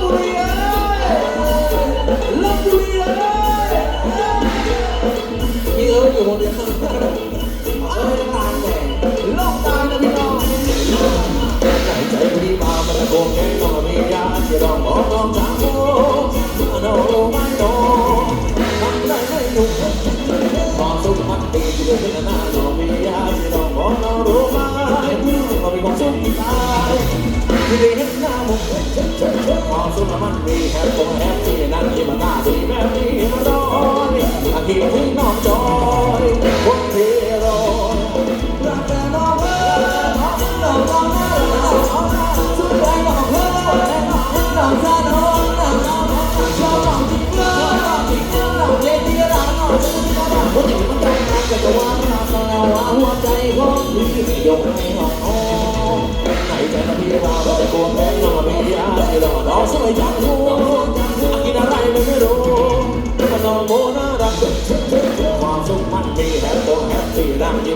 บุรีเอ้ยลบบุรีเอ้ยมีเอิอยู่คนเดียวเอิร์ธตาแดงโลกตาดงน้องใจใจดีมามันโกงแค่ก็มียาที่รองหมอน้องจังโอ้มาโนไม่โนทำได้ไม่หนุกคสุขมันดีที่เรื่องน địa phương non trôi quốc thi rồi. Làm ra nó vỡ nó chính đầu nó xuống đây nó vỡ nó chính đầu ra nó cho lòng chính nó lòng chính nó lòng lên đi là nó có thể mất trong năm cái cầu ăn làm sao nào. Ăn hoa chay gót đi dục hay hòn ho này chạy mà đi vào đó để cuồng đấy rồi mà đi ra đây rồi đó sẽ chẳng thua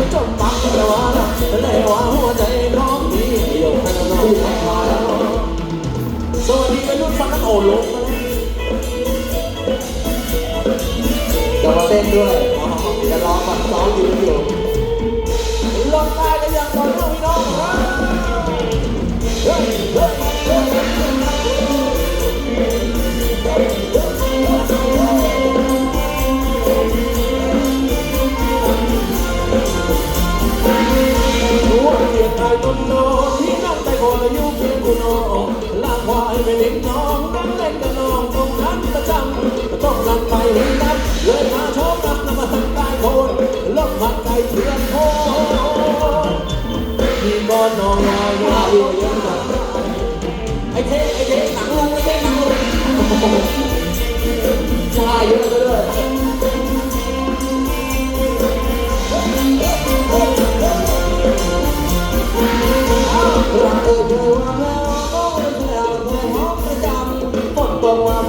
มัจมปักเลยวะเลยวะหัวใจร้องดีเดียวให้น้องทักมาแล้วสวัสดีเป็นรุ่นฟังกันโอลงจะมาเต้นด้วยจะร้องมันร้องอยู่อยู่ลงใต้ยกัยังต่อเนื่องพี่น้อง กูโนลาควายไปเล็กน้องรักเล่นกับน้องตรงนั้นประจำต้องสั่งไปเห็นนัดเลยมาโชว์กับนำมาสั่งตายโคนลบหัดใจเถื่อนโคนที่บอนน้องลายวายยังไงไอ้เท่ไอ้เท่หนังลุงไอ้เท่หนังลุง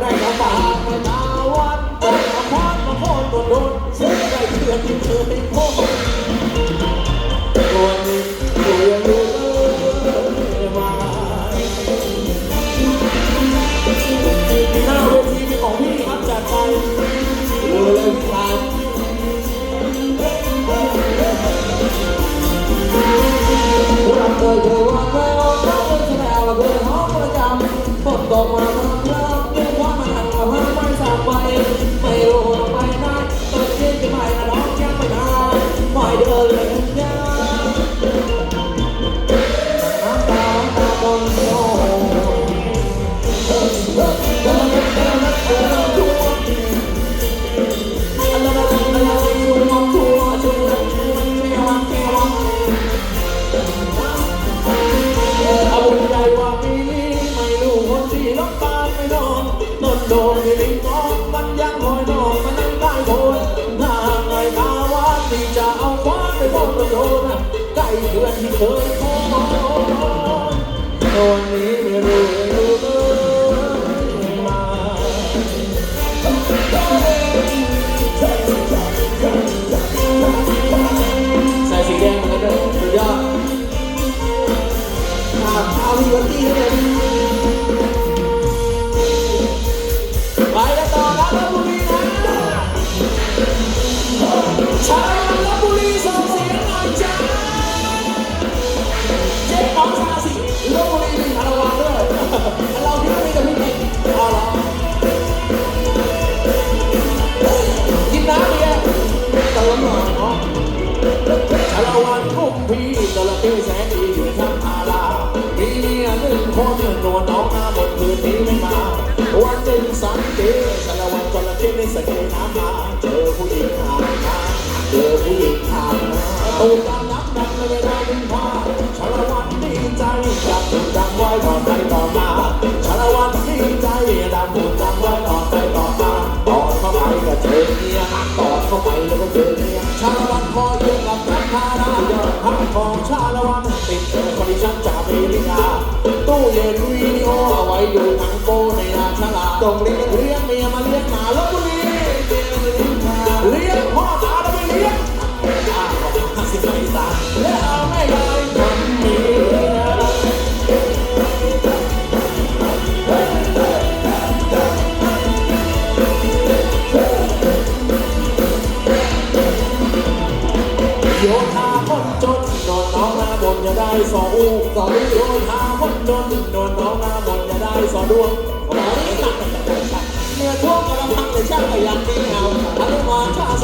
ได้กระตาไปนาวันไปทำพานมาโค่นโดนโดนเสียใจเพื่อที่เคยพบ เคยพอ สเกน้ำมาเจอผู้หญิงหางมาเจอผู้หญิงหางมาตูดดำน้ำดำในเวลาดึงผ้าชาละวันดีใจจับตูดำไว้ก่อไปต่อมาชาละวันดีใจดำตูดำไว้ก่อไปต่อมาตอนเข้าไปก็เจอเมียตอนเข้าไปแล้วก็เจอเมียชาละวันคอยเยือกกับแฟนพาราพักของชาละวันติดเจอคอนดิชั่นจากอเมริกาตู้เย็นวิดีโอเอาไว้ดูหนังโป้ ตรงเลี้ยงเลี้ยงเมียมาเลี้ยงหมาลบบุรีเลี้ยงพ่อตาเราไปเลี้ยงอ่าบอกห้าสิบไม่ตาและเอาไม่ได้ทำเมียโยธาคนจนนอนน้องน้าบนจะได้สออูสองโยธาคนจนนอนน้องนาบนจะได้สองดวง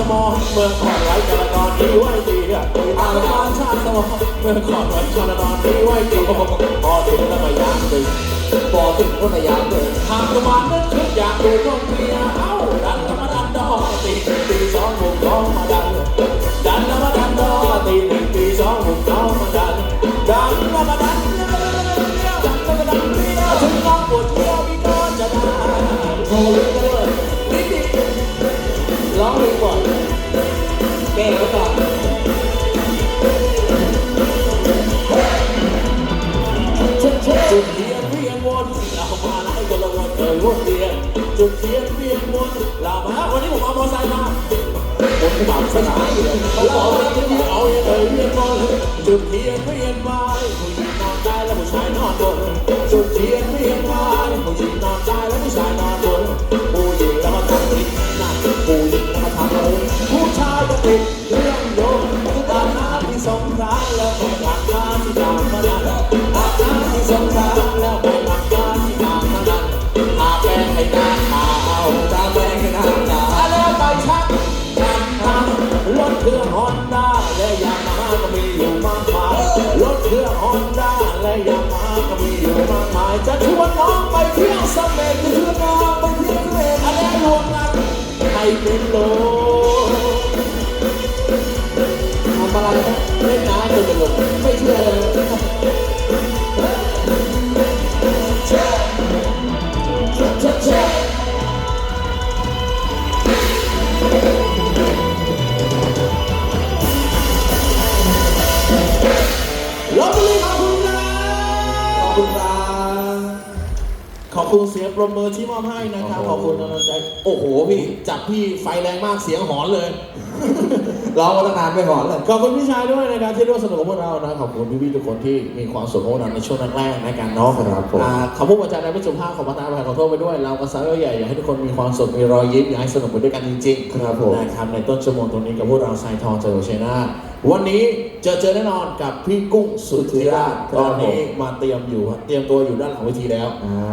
สมองเมืองขอนไว้จรกรที่ไว้ตีเนี่ยอาลาชาสมองเมืองขอนไว้จรกรที่ไว้ตีพอถึงก็พยายามดึงพอถึงก็พยายามดึงหากประมาณนั้นทุกอย่ากดูน้องเพียเอ้าดันธรรมดันดอตีตีสองวงร้องมาดัน จุดเทียนเวียนวนลามาวันนี้ผมเอามอไซค์มาผมถามสนามอยู่เลยเขาบอกว่าที่นี่เอาอย่างเอยเวียนวนจุดเทียนเวียนมายผู้หญิงนอนได้แล้วผู้ชายนอนบนจุดเทียนเวียนมายผู้หญิงนอนได้แล้วผู้ชายนอนบนผู้หญิงแล้วมาทำผิดนั่นผู้หญิงแล้วมาทำอะไรผู้ชายก็ผิด ฮอนด้าและยามาฮ่าก็มีอยู่มากมายรถเครื่องฮอนด้าและยามาฮ่าก็มีอยู่มากมายจะชวนน้องไปเที่ยวสเปนจะชวนน้องไปเที่ยวสเปนอะไรรวมกันให้เป็นโลทำอะไรนะเล่นน้ำจนเป็นลม คุณเสียงปรบมือที่มอบให้นะครับ ขอบคุณกำลังใจ โอ้โหพี่จับพี่ไฟแรงมากเสียงหอนเลย ร้องมาตั้งนานไม่หอนเลย ขอบคุณพี่ชายด้วยนะครับที่ร่วมสนุกกับพวกเรานะ ขอบคุณพี่ๆทุกคนที่มีความสุขกับพวกเราในช่วงแรกๆในการเนาะครับผมอ่าขอพูดประจานในไม่สุภาพขอประทานอภัยขอโทษไปด้วย เราก็สาวใหญ่อยากให้ทุกคนมีความสุขมีรอยยิ้มอยากให้สนุกไปด้วยกันจริงๆครับผมนะครับในต้นชั่วโมงตรงนี้กับพวกเราไซทองเจอเชนาวันนี้เจอเจอแน่นอนกับพี่กุ้งสุธิราชตอนนี้มาเตรียมอยู่เตรียมตัวอยู่ด้านหลังเวทีแล้วอ่า